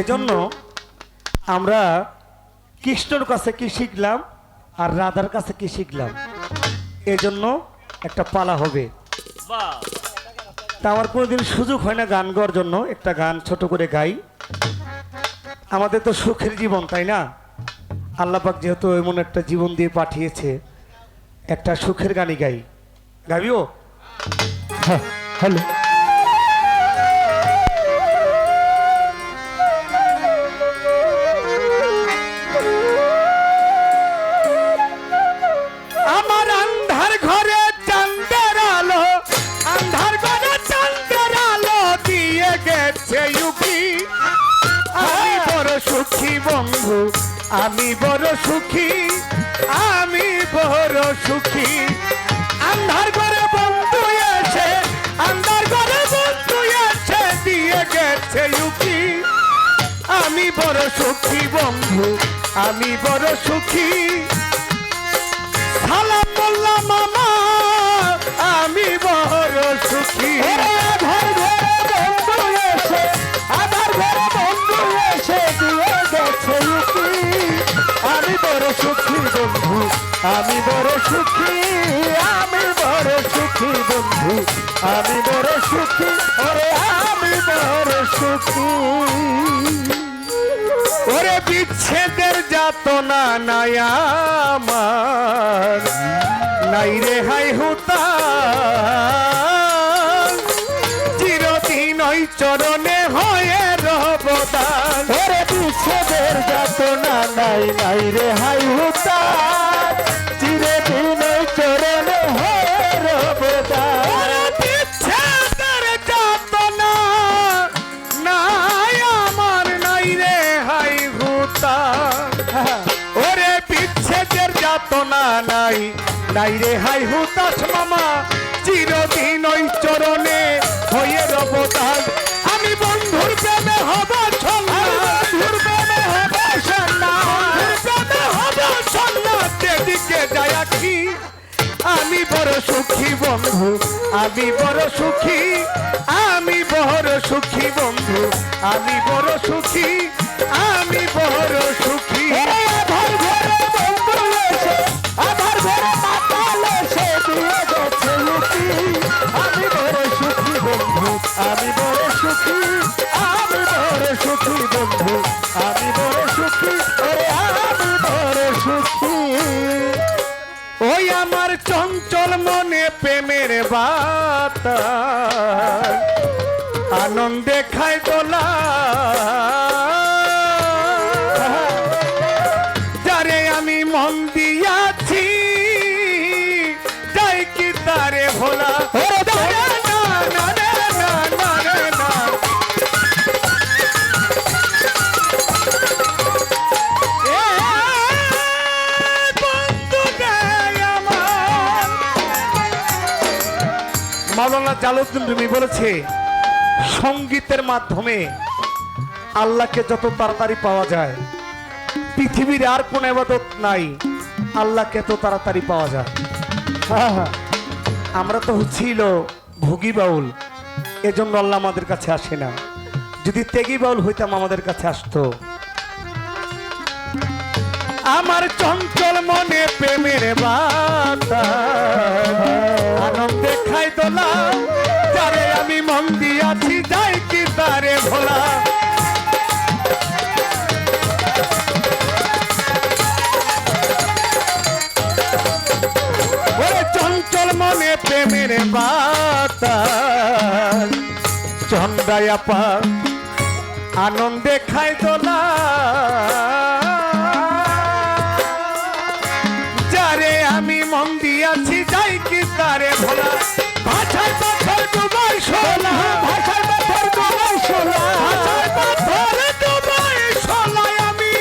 এজন্য আমরা কৃষ্ণর কাছে কি শিখলাম আর রাধার কাছে কি শিখলাম? এজন্য একটা পালা হবে। তা আমার কোনোদিন সুযোগ হয় না গান গাওয়ার জন্য, একটা গান ছোট করে গাই। আমাদের তো সুখের জীবন, তাই না? আল্লাপাক যেহেতু এমন একটা জীবন দিয়ে পাঠিয়েছে, একটা সুখের গানই গাই। গাবিও হ্যাঁ হ্যালো। বন্ধু, আমি বড় সুখী, আমি বড় সুখী। আন্ধার ঘরে বন্ধু এসে, আন্ধার ঘরে বন্ধু এসে দিয়ে গেছে ইউপি। আমি বড় সুখী বন্ধু, আমি বড় সুখী। সালাম বললাম, মামা, আমি বড় সুখী। আমি বড় সুখী, আমি বড় সুখী বন্ধু। আমি বড় সুখী, ওরে আমি বড় সুখী। ওরে বিচ্ছেদের যাতনা নাই আমার, নাই রে হাই হুতা। চিরদিন ওই চরণে হয়ে রবদান ওরে বিচ্ছেদের যাতনা নাই নাই রে হাই হুতা। যাতনা নাই। নাই রে হাই হুতাস মামা, চিরদিন ওই চরণে হয়ে রবদান আমি বন্ধুর প্রেমে হব আমি বড় সুখী বন্ধু, আমি বড় সুখী। আমি বড় সুখী বন্ধু, আমি বড় সুখী। আমি বড় সুখী ওই আমার চঞ্চল মনে প্রেমের বাত আনন্দে খাই দোলা জালালউদ্দিন রুমি বলেছে, সঙ্গীতের মাধ্যমে আল্লাহকে যত তাড়াতাড়ি পাওয়া যায়, পৃথিবীর আর কোন এবাদত নাই, আল্লাহকে এত তাড়াতাড়ি পাওয়া যায়। আমরা তো হচ্ছিল ভোগী বাউল, এজন্য আল্লাহ আমাদের কাছে আসে না যদি তেগি বাউল হইতাম, আমাদের কাছে আসতো আমার চঞ্চল মনে প্রেমের বাতাস আনন্দে খাই দোলা, যারে আমি মন দিয়াছি, যাই কি তারে ভোলা। প্রেমের বাতাস চন্দ্রায়াপা আনন্দে খাই দোলা। ভোলা ভাষায় পাথর ডুবাই সোলা ভাষায় পাথর ডুবাই সোলা ভাষায় পাথর ডুবাই সোলায় আমি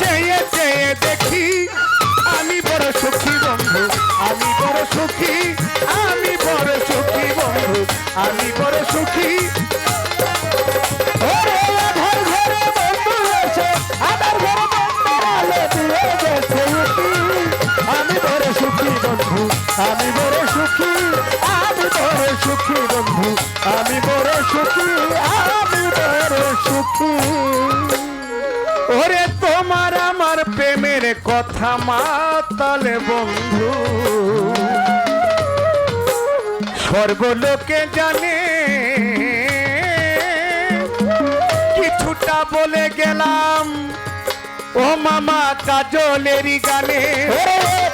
চেয়ে চেয়ে দেখি। আমি বড় সুখী বন্ধু, আমি আমি বড় সুখী। কথা মাতালে বন্ধু। সর্বলোকে জানে কিছুটা বলে গেলাম ও মামা কাজলেরই গানে।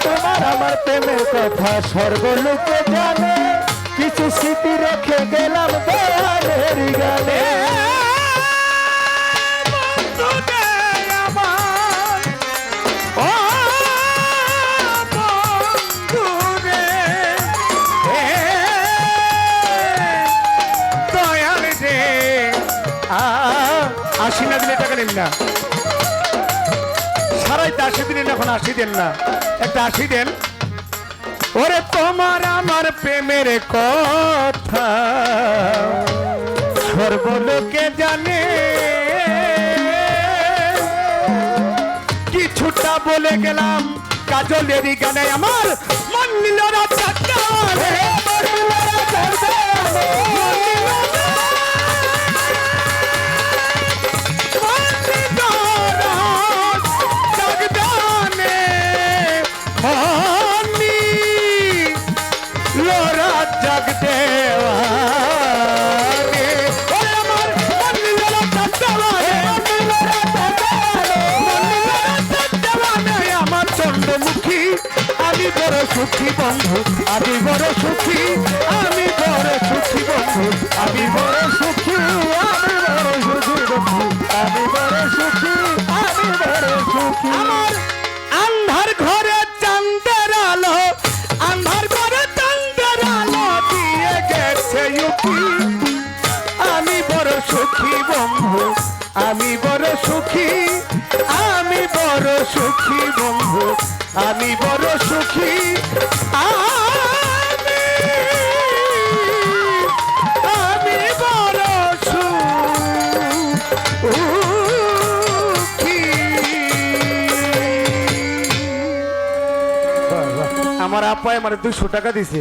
তোমার আমার প্রেমের কথা সর্বলোকে জানে কিছু স্মৃতি রেখে গেলাম গানে। না। সারাইতে আশি দিন এখন আশি দেন না। একটা আশি দেন। ওরে তোমার আমার প্রেমের কথা। সর্বলোকে জানে। কিছুটা বলে গেলাম, কাজলেরই গানে আমার মন নিল রাজা সুখী বন্ধু আমি বড় সুখী আমি বড় সুখী বন্ধু আমি বড় সুখী আমি বড় সুখী বন্ধু আমি বড় সুখী আমি বড় সুখী আমার আন্ধার ঘরে চান্দের আলো আন্ধার ঘরে চান্দের আলো দিয়ে গেছে ইউপি আমি বড় সুখী বন্ধু আমি বড় সুখী আমি বড় সুখী বন্ধু আমি বড় সুখী আমার আপায় মানে দুশো টাকা দিছে।